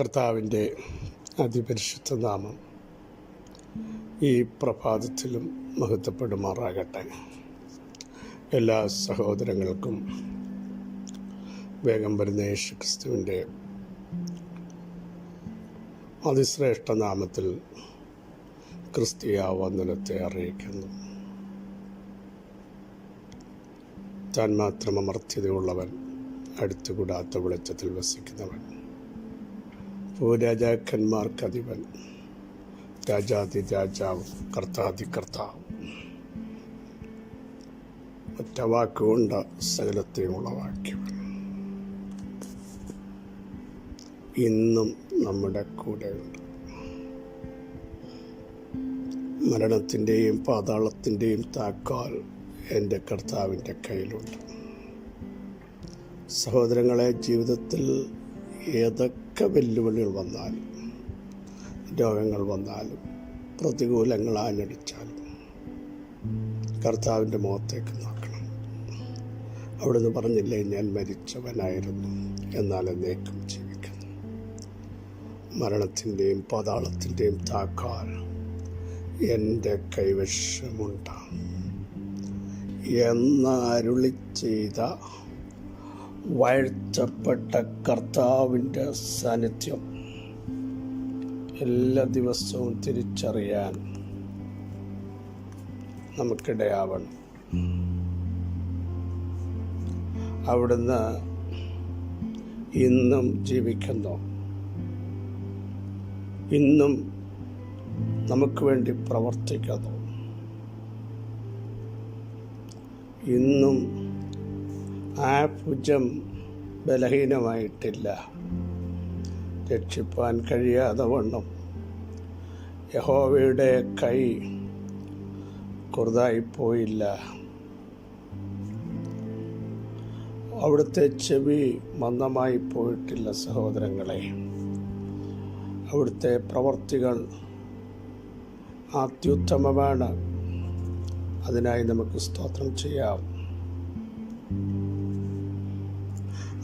കർത്താവിന്റെ അതിപരിശുദ്ധ നാമം ഈ പ്രഭാതത്തിലും മഹത്വപ്പെടുമാറാകട്ടെ. എല്ലാ സഹോദരങ്ങൾക്കും വേഗം വരുന്ന യേശു ക്രിസ്തുവിന്റെ അതിശ്രേഷ്ഠ നാമത്തിൽ ക്രിസ്തീയ വന്ദനത്തെ അറിയിക്കുന്നു. താൻ മാത്രം അമർത്യതയുള്ളവൻ അടുത്തുകൂടാത്ത വെളിച്ചത്തിൽ വസിക്കുന്നവൻ. ഭൂരാജാക്കന്മാർക്ക് അധിപൻ രാജാതി രാജാവ് കർത്താതി കർത്താവ്. ഒറ്റ വാക്കുകൊണ്ട് സകലത്തെയും ഉളവാക്കിയവൻ ഇന്നും നമ്മുടെ കൂടെയുണ്ട്. മരണത്തിന്റെയും പാതാളത്തിന്റെയും താക്കാൽ എന്റെ കർത്താവിന്റെ കയ്യിലുണ്ട്. സഹോദരങ്ങളെ ജീവിതത്തിൽ ഏതൊക്കെ വെല്ലുവിളികൾ വന്നാലും രോഗങ്ങൾ വന്നാലും പ്രതികൂലങ്ങൾ ആഞ്ഞടിച്ചാലും കർത്താവിന്റെ മുഖത്തേക്ക് നോക്കണം. അവിടുന്ന് പറഞ്ഞില്ലേ ഞാൻ മരിച്ചവനായിരുന്നു എന്നാൽ എന്നേക്കും ജീവിക്കുന്നു. മരണത്തിന്റെയും പാതാളത്തിന്റെയും താക്കാൽ എന്റെ കൈവശമുണ്ടാകും. എന്ന് അരുളി ചെയ്ത വാഴ്ത്തപ്പെട്ട കർത്താവിന്റെ സാന്നിധ്യം എല്ലാ ദിവസവും തിരിച്ചറിയാൻ നമുക്കിടയാവണം. അവിടുന്ന് ഇന്നും ജീവിക്കുന്നു. ഇന്നും നമുക്ക് വേണ്ടി പ്രവർത്തിക്കുന്നു. ഇന്നും ആ ഭുജം ബലഹീനമായിട്ടില്ല. രക്ഷിപ്പാൻ കഴിയാതെ വണ്ണം. യഹോവയുടെ കൈ കുറുതായിപ്പോയില്ല. അവിടുത്തെ ചെവി മന്ദമായി പോയിട്ടില്ല സഹോദരങ്ങളെ. അവിടുത്തെ പ്രവർത്തികൾ അത്യുത്തമമാണ്. അതിനായി നമുക്ക് സ്തോത്രം ചെയ്യാം.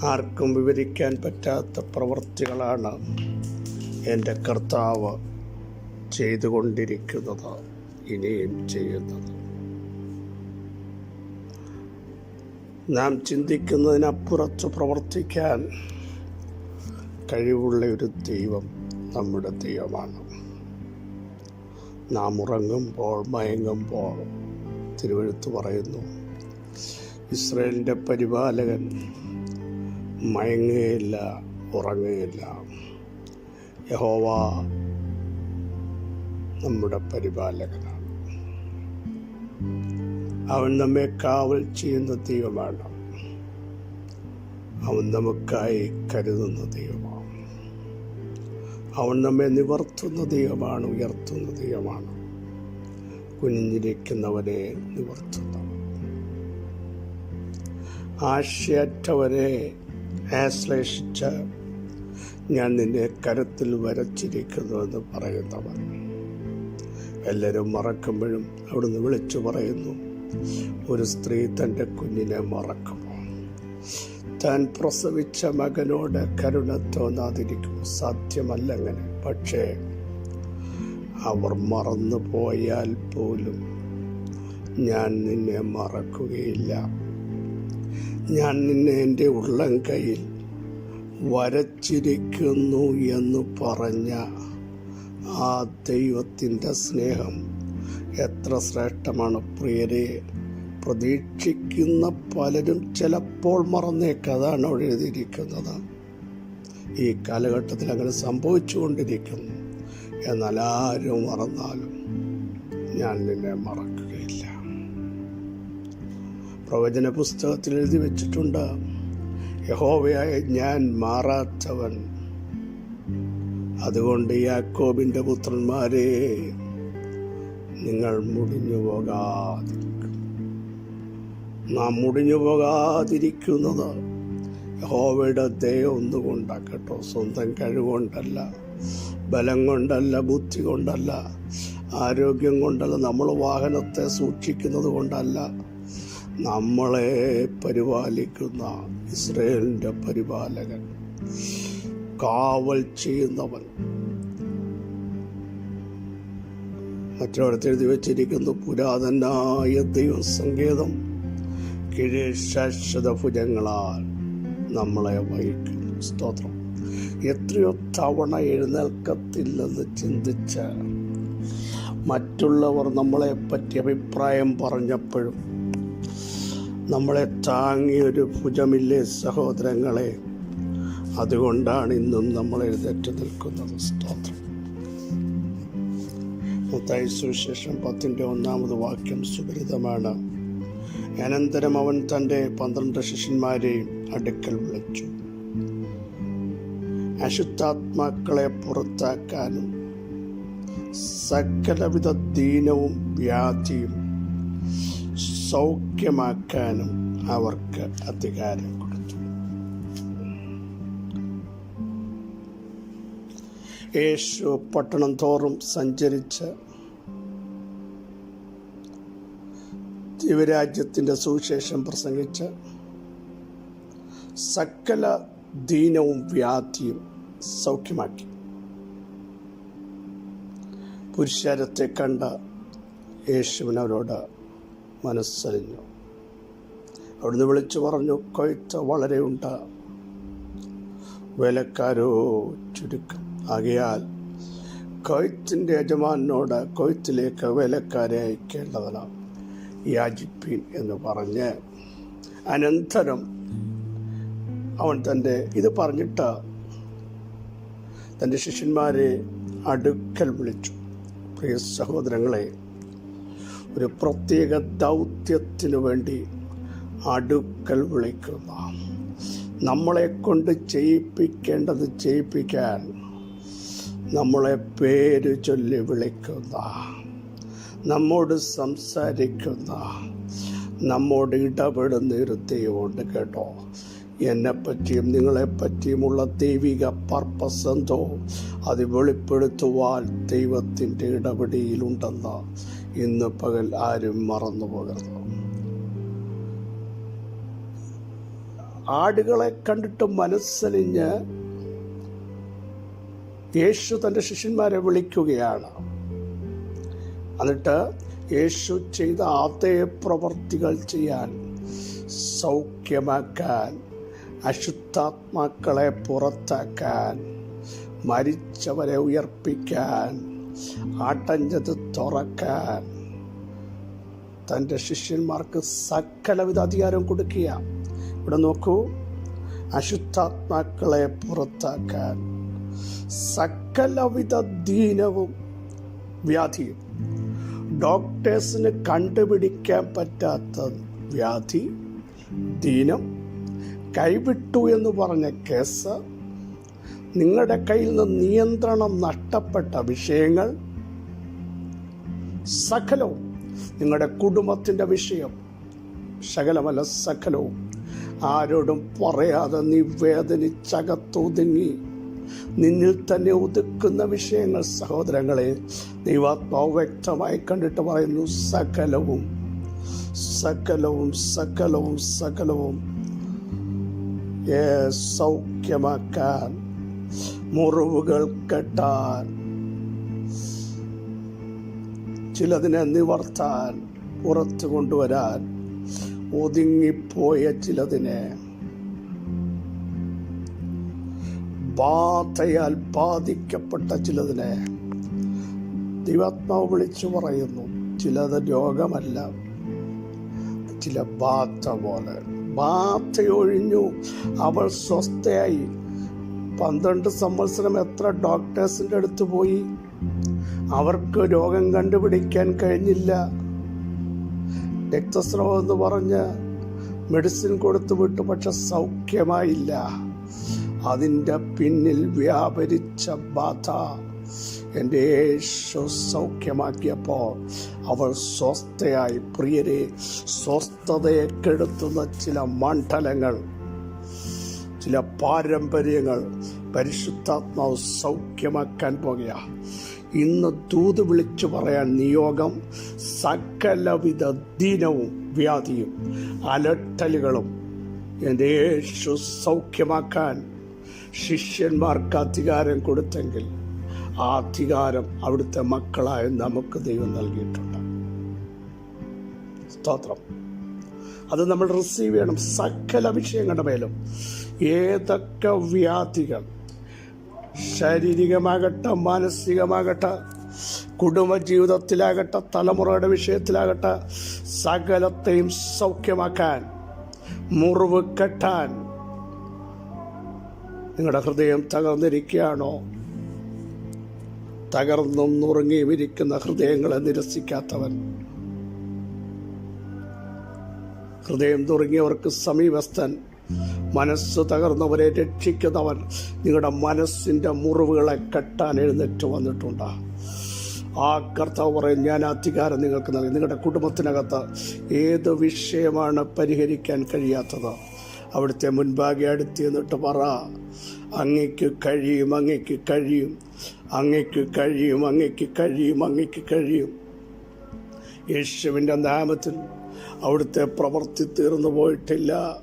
ആർക്കും വിവരിക്കാൻ പറ്റാത്ത പ്രവൃത്തികളാണ് എന്റെ കർത്താവ് ചെയ്തുകൊണ്ടിരിക്കുന്നത് ഇനിയും ചെയ്യുന്നത്. നാം ചിന്തിക്കുന്നതിനപ്പുറത്ത് പ്രവർത്തിക്കാൻ കഴിവുള്ള ഒരു ദൈവം നമ്മുടെ ദൈവമാണ്. നാം ഉറങ്ങുമ്പോൾ മയങ്ങുമ്പോൾ തിരുവഴുത്ത് പറയുന്നു ഇസ്രയേലിന്റെ പരിപാലകൻ മയങ്ങുകയില്ല ഉറങ്ങുകയില്ല. യഹോവ നമ്മുടെ പരിപാലകനാണ്. അവൻ നമ്മെ കാവൽ ചെയ്യുന്ന ദൈവമാണ്. അവൻ നമുക്കായി കരുതുന്ന ദൈവമാണ്. അവൻ നമ്മെ നിവർത്തുന്ന ദൈവമാണ് ഉയർത്തുന്ന ദൈവമാണ്. കുഞ്ഞിരിക്കുന്നവനെ നിവർത്തുന്നവൻ. ആശയറ്റവരെ ആശ്ലേഷിച്ച് ഞാൻ നിന്നെ കരത്തിൽ വരച്ചിരിക്കുന്നു എന്ന് പറയുന്നവർ എല്ലാവരും മറക്കുമ്പോഴും അവിടുന്ന് വിളിച്ചു പറയുന്നു ഒരു സ്ത്രീ തന്റെ കുഞ്ഞിനെ മറക്കുമോ? താൻ പ്രസവിച്ച മകനോട് കരുണ തോന്നാതിരിക്കും സാധ്യമല്ല അങ്ങനെ. പക്ഷേ അവർ മറന്നു പോയാൽ പോലും ഞാൻ നിന്നെ മറക്കുകയില്ല. ഞാൻ നിന്നെ എന്റെ ഉള്ളം കയ്യിൽ വരച്ചിരിക്കുന്നു എന്ന് പറഞ്ഞ ആ ദൈവത്തിന്റെ സ്നേഹം എത്ര ശ്രേഷ്ഠമാണ് പ്രിയരെ. പ്രതീക്ഷിക്കുന്ന പലരും ചിലപ്പോൾ മറന്നേക്കതാണ് അവിടെ എഴുതിയിരിക്കുന്നത്. ഈ കാലഘട്ടത്തിൽ അങ്ങനെ സംഭവിച്ചുകൊണ്ടിരിക്കുന്നു. എന്നാൽ ആരും മറന്നാലും ഞാൻ നിന്നെ മറക്കുകയില്ല പ്രവചന പുസ്തകത്തിൽ എഴുതി വെച്ചിട്ടുണ്ട്. യഹോവയായ ഞാൻ മാറാത്തവൻ. അതുകൊണ്ട് യാക്കോബിന്റെ പുത്രന്മാരെ നിങ്ങൾ മുടിഞ്ഞു പോകാതിരിക്കും. നാം മുടിഞ്ഞു പോകാതിരിക്കുന്നത് യഹോവയുടെ ദയ ഒന്നുകൊണ്ടാണ് കേട്ടോ സ്വന്തം കഴിവുകൊണ്ടല്ല ബലം കൊണ്ടല്ല ബുദ്ധി കൊണ്ടല്ല ആരോഗ്യം കൊണ്ടല്ല നമ്മൾ വാഹനത്തെ സൂക്ഷിക്കുന്നത് കൊണ്ടല്ല. നമ്മളെ പരിപാലിക്കുന്ന ഇസ്രയേലിന്റെ പരിപാലകൻ കാവൽ ചെയ്യുന്നവൻ. മറ്റൊരിടത്ത് എഴുതി വെച്ചിരിക്കുന്നു പുരാതനായ ദൈവസങ്കേതം ഭുജങ്ങളാൽ നമ്മളെ വഹിക്കുന്നു. സ്തോത്രം. എത്രയോ തവണ എഴുന്നേൽക്കത്തില്ലെന്ന് ചിന്തിച്ച മറ്റുള്ളവർ നമ്മളെ പറ്റി അഭിപ്രായം പറഞ്ഞപ്പോഴും നമ്മളെ താങ്ങിയൊരു ഭുജമില്ലേ സഹോദരങ്ങളെ? അതുകൊണ്ടാണ് ഇന്നും നമ്മൾ എഴുതേറ്റ് നിൽക്കുന്നത്. സ്തോത്രം. മുത്തായി സുവിശേഷം പത്തിന്റെ ഒന്നാമത് വാക്യം സുപരിതമാണ്. അനന്തരം അവൻ തന്റെ പന്ത്രണ്ട് ശിഷ്യന്മാരെയും അടുക്കൽ വിളിച്ചു. അശുദ്ധാത്മാക്കളെ പുറത്താക്കാനും സകലവിധ ദീനവും വ്യാധിയും സൗഖ്യമാക്കാനും അവർക്ക് അധികാരം കൊടുത്തു. യേശു പട്ടണം തോറും സഞ്ചരിച്ച് ദിവരാജ്യത്തിന്റെ സുവിശേഷം പ്രസംഗിച്ച് സകല ദീനവും വ്യാധിയും സൗഖ്യമാക്കി. പുരുഷാരത്തെ കണ്ട യേശുവിനവരോട് മനസ്സലിഞ്ഞു. അവിടുന്ന് വിളിച്ചു പറഞ്ഞു കൊയ്ത്ത് വളരെ ഉണ്ട്. വേലക്കാരോ ചുരുക്കം. ആകയാൽ കൊയ്ത്തിന്റെ യജമാനോട് കൊയ്ത്തിലേക്ക് വേലക്കാരെ അയക്കേണ്ടതല്ല യാചിപ്പീൻ എന്ന് പറഞ്ഞ് അനന്തരം അവൻ തന്റെ ഇത് പറഞ്ഞിട്ട് തന്റെ ശിഷ്യന്മാരെ അടുക്കൽ വിളിച്ചു. പ്രിയ സഹോദരങ്ങളെ ഒരു പ്രത്യേക ദൗത്യത്തിനു വേണ്ടി അടുക്കൽ വിളിക്കുന്ന. നമ്മളെ കൊണ്ട് ചെയ്യിപ്പിക്കേണ്ടത് ചെയ്യിപ്പിക്കാൻ നമ്മളെ പേര് ചൊല്ലി വിളിക്കുന്ന നമ്മോട് സംസാരിക്കുന്ന നമ്മോട് ഇടപെടുന്ന ഒരു ദൈവമുണ്ട് കേട്ടോ. എന്നെപ്പറ്റിയും നിങ്ങളെപ്പറ്റിയുമുള്ള ദൈവിക പർപ്പസ് എന്തോ അത് വെളിപ്പെടുത്തുവാൻ ദൈവത്തിന്റെ ഇടപെടിയിലുണ്ടെന്ന് ഇന്ന് പകൽ ആരും മറന്നു പോകരുത്. ആടുകളെ കണ്ടിട്ട് മനസ്സലിഞ്ഞ് യേശു തന്റെ ശിഷ്യന്മാരെ വിളിക്കുകയാണ്. എന്നിട്ട് യേശു ചെയ്ത അതേ പ്രവർത്തികൾ ചെയ്യാൻ സൗഖ്യമാക്കാൻ അശുദ്ധാത്മാക്കളെ പുറത്താക്കാൻ മരിച്ചവരെ ഉയർപ്പിക്കാൻ ആട്ടഞ്ചത് തുറക്കാൻ. തന്റെ ശിഷ്യന്മാർക്ക് സകലവിധ അധികാരം കൊടുക്കുക. ഇവിടെ നോക്കൂ അശുദ്ധാത്മാക്കളെ പുറത്താക്കാൻ സകലവിധ ദീനവും വ്യാധിയും. ഡോക്ടേഴ്സിന് കണ്ടുപിടിക്കാൻ പറ്റാത്ത വ്യാധി ദീനം. കൈവിട്ടു എന്ന് പറഞ്ഞ കേസ് നിങ്ങളുടെ കയ്യിൽ നിന്ന് നിയന്ത്രണം നഷ്ടപ്പെട്ട വിഷയങ്ങൾ സകലവും നിങ്ങളുടെ കുടുംബത്തിന്റെ വിഷയം ശകലമല്ല സകലവും. ആരോടും പറയാതെ നീ വേദനിച്ചകത്തൊതുങ്ങി. നിന്നിൽ തന്നെ ഒതുക്കുന്ന വിഷയങ്ങൾ സഹോദരങ്ങളെ ദൈവാത്മാവ് വ്യക്തമായി കണ്ടിട്ട് പറയുന്നു സകലവും സകലവും സകലവും സകലവും സൗഖ്യമാക്കാൻ മുറിവുകൾ കെട്ടാൻ. ചിലതിനെ നിവർത്താൻ പുറത്തു കൊണ്ടുവരാൻ ഒതുങ്ങിപ്പോയ ചിലതിനെ. ബാധയാൽ ബാധിക്കപ്പെട്ട ചിലതിനെ ദൈവാത്മാവ് വിളിച്ചു പറയുന്നു. ചിലത് രോഗമല്ല. ചില ബാധ പോലെ. ബാധയൊഴിഞ്ഞു അവൾ സ്വസ്ഥയായി പന്ത്രണ്ട് സംവത്സരം എത്ര ഡോക്ടേഴ്സിന്റെ അടുത്ത് പോയി? അവർക്ക് രോഗം കണ്ടുപിടിക്കാൻ കഴിഞ്ഞില്ല. രക്തസ്രവം എന്ന് പറഞ്ഞ് മെഡിസിൻ കൊടുത്തു വിട്ടു പക്ഷെ സൗഖ്യമായില്ല. അതിന്റെ പിന്നിൽ വ്യാപരിച്ച ബാധ എന്റെ യേശു സൗഖ്യമാക്കിയപ്പോൾ അവൾ സ്വസ്ഥയായി. പ്രിയരെ സ്വസ്ഥതയെ കെടുത്തുന്ന ചില മണ്ഡലങ്ങൾ ചില പാരമ്പര്യങ്ങൾ പരിശുദ്ധാത്മാവ് സൗഖ്യമാക്കാൻ പോകുക. ഇന്ന് തൂത് വിളിച്ചു പറയാൻ നിയോഗം സകലവിധ ദിനവും വ്യാധിയും അലട്ടലുകളും എന്റെ യേശു സൗഖ്യമാക്കാൻ ശിഷ്യന്മാർക്ക് അധികാരം കൊടുത്തെങ്കിൽ ആ അധികാരം അവിടുത്തെ മക്കളായ നമുക്ക് ദൈവം നൽകിയിട്ടുണ്ട്. സ്തോത്രം. അത് നമ്മൾ റിസീവ് ചെയ്യണം. സകല വിഷയങ്ങളുടെ മേലും. ഏതൊക്കെ വ്യാധികൾ ശാരീരികമാകട്ടെ മാനസികമാകട്ടെ കുടുംബജീവിതത്തിലാകട്ടെ തലമുറയുടെ വിഷയത്തിലാകട്ടെ സകലത്തെയും സൗഖ്യമാക്കാൻ മുറിവ് കെട്ടാൻ നിങ്ങളുടെ ഹൃദയം തകർന്നിരിക്കുകയാണോ? തകർന്നും നുറുങ്ങിയും ഇരിക്കുന്ന ഹൃദയങ്ങളെ നിരസിക്കാത്തവൻ. ഹൃദയം തുറങ്ങിയവർക്ക് സമീപസ്ഥൻ. മനസ്സ് തകർന്നവരെ രക്ഷിക്കുന്നവൻ നിങ്ങളുടെ മനസ്സിന്റെ മുറിവുകളെ കെട്ടാൻ എഴുന്നേറ്റ് വന്നിട്ടുണ്ട്. ആ കർത്താവ് പറയും ഞാൻ അധികാരം നിങ്ങൾക്ക് നൽകി. നിങ്ങളുടെ കുടുംബത്തിനകത്ത് ഏത് വിഷയമാണ് പരിഹരിക്കാൻ കഴിയാത്തത്? അവിടുത്തെ മുൻപാകെ അടുത്ത് എന്നിട്ട് പറ. അങ്ങയ്ക്ക് കഴിയും അങ്ങയ്ക്ക് കഴിയും. അങ്ങയ്ക്ക് കഴിയും അങ്ങയ്ക്ക് കഴിയും അങ്ങയ്ക്ക് കഴിയും. യേശുവിന്റെ നാമത്തിൽ അവിടുത്തെ പ്രവൃത്തി തീർന്നു പോയിട്ടില്ല.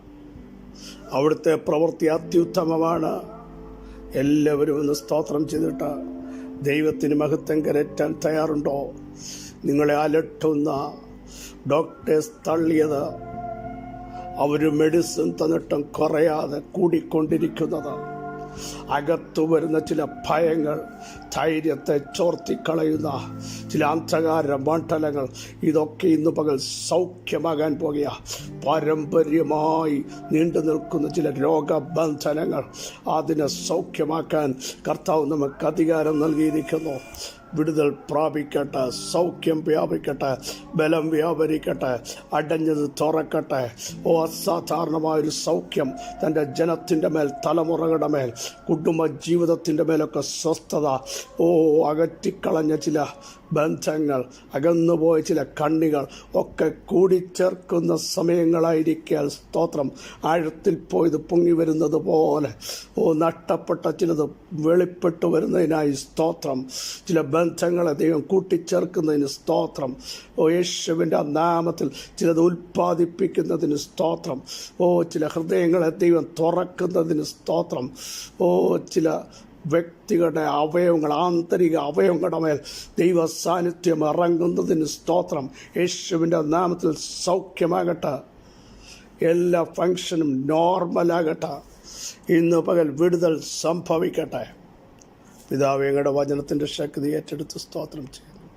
അവിടുത്തെ പ്രവൃത്തി അത്യുത്തമമാണ്. എല്ലാവരും ഒന്ന് സ്തോത്രം ചെയ്തിട്ട് ദൈവത്തിന് മഹത്വം കരറ്റാൻ തയ്യാറുണ്ടോ? നിങ്ങളെ അലട്ടുന്ന ഡോക്ടേഴ്സ് തള്ളിയത് അവർ മെഡിസിൻ തന്നിട്ടും കുറയാതെ കൂടിക്കൊണ്ടിരിക്കുന്നത്. അകത്തു വരുന്ന ചില ഭയങ്ങൾ ധൈര്യത്തെ ചോർത്തിക്കളയുന്ന ചില അന്ധകാര മണ്ഡലങ്ങൾ ഇതൊക്കെ ഇന്ന് പകൽ സൗഖ്യമാകാൻ പോകുക പാരമ്പര്യമായി നീണ്ടു നിൽക്കുന്ന ചില രോഗബന്ധനങ്ങൾ അതിനെ സൗഖ്യമാക്കാൻ കർത്താവ് നമുക്ക് അധികാരം നൽകിയിരിക്കുന്നു. വിടുതൽ പ്രാപിക്കട്ടെ സൗഖ്യം വ്യാപിക്കട്ടെ ബലം വ്യാപരിക്കട്ടെ അടഞ്ഞത് തുറക്കട്ടെ. ഓ അസാധാരണമായൊരു സൗഖ്യം തന്റെ ജനത്തിന്റെ മേൽ തലമുറകളുടെ മേൽ കുടുംബ ജീവിതത്തിന്റെ മേലൊക്കെ സ്വസ്ഥത. ഓ അകറ്റിക്കളഞ്ഞ ചില ബന്ധങ്ങൾ അകന്നുപോയ ചില കണ്ണികൾ ഒക്കെ കൂടിച്ചേർക്കുന്ന സമയങ്ങളായിരിക്കാൽ സ്തോത്രം. ആഴത്തിൽ പോയത് പൊങ്ങി വരുന്നത് പോലെ ഓ നഷ്ടപ്പെട്ട ചിലത് വെളിപ്പെട്ടു വരുന്നതിനായി സ്തോത്രം. ചില ബന്ധങ്ങളെ ദൈവം കൂട്ടിച്ചേർക്കുന്നതിന് സ്തോത്രം. ഓ യേശുവിന്റെ നാമത്തിൽ ചിലത് ഉൽപ്പാദിപ്പിക്കുന്നതിന് സ്തോത്രം. ഓ ചില ഹൃദയങ്ങളെ ദൈവം തുറക്കുന്നതിന് സ്തോത്രം. ഓ ചില വ്യക്തികളുടെ അവയവങ്ങൾ ആന്തരിക അവയവങ്ങളുടെ മേൽ ദൈവ സാന്നിധ്യം ഇറങ്ങുന്നതിന് സ്തോത്രം. യേശുവിന്റെ നാമത്തിൽ സൗഖ്യമാകട്ടെ. എല്ലാ ഫങ്ഷനും നോർമലാകട്ടെ ഇന്ന് പകൽ വിടുതൽ സംഭവിക്കട്ടെ. പിതാവ് ഞങ്ങളുടെ വചനത്തിന്റെ ശക്തി ഏറ്റെടുത്ത് സ്തോത്രം ചെയ്യുന്നു.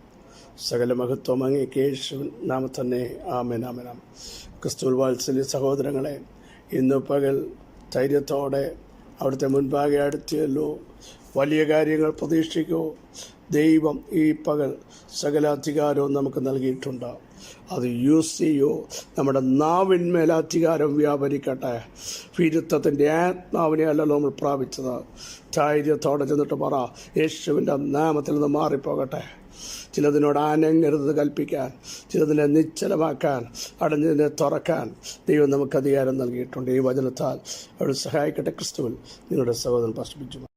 സകല മഹത്വം അങ്ങേക്ക് യേശുവിൻ നാമ തന്നെ ആമേൻ ആമനാം ക്രിസ്തുൽ വാത്സല്യ സഹോദരങ്ങളെ ഇന്ന് പകൽ ധൈര്യത്തോടെ അവിടുത്തെ മുൻപാകെ അടുത്തിയല്ലോ. വലിയ കാര്യങ്ങൾ പ്രതീക്ഷിക്കൂ. ദൈവം ഈ പകൽ സകല അധികാരവും നമുക്ക് നൽകിയിട്ടുണ്ട് അത് യൂസ് ചെയ്യൂ. നമ്മുടെ നാവിന്മേൽ അധികാരം വ്യാപരിക്കട്ടെ. വിരുദ്ധത്തിന്റെ ആത്മാവിനെ അല്ലല്ലോ നമ്മൾ പ്രാപിച്ചത്. ധൈര്യത്തോടെ ചെന്നിട്ട് പറ യേശുവിന്റെ നാമത്തിൽ നിന്ന് മാറിപ്പോകട്ടെ. ചിലതിനോട് ആനങ്ങരുത് കൽപ്പിക്കാൻ ചിലതിനെ നിശ്ചലമാക്കാൻ അടഞ്ഞതിനെ തുറക്കാൻ ദൈവം നമുക്ക് അധികാരം നൽകിയിട്ടുണ്ട്. ഈ വചനത്താൽ അവിടെ സഹായിക്കട്ടെ. ക്രിസ്തുവിൽ നിങ്ങളുടെ സഹോദരൻ പ്രശ്നിപ്പിച്ചു.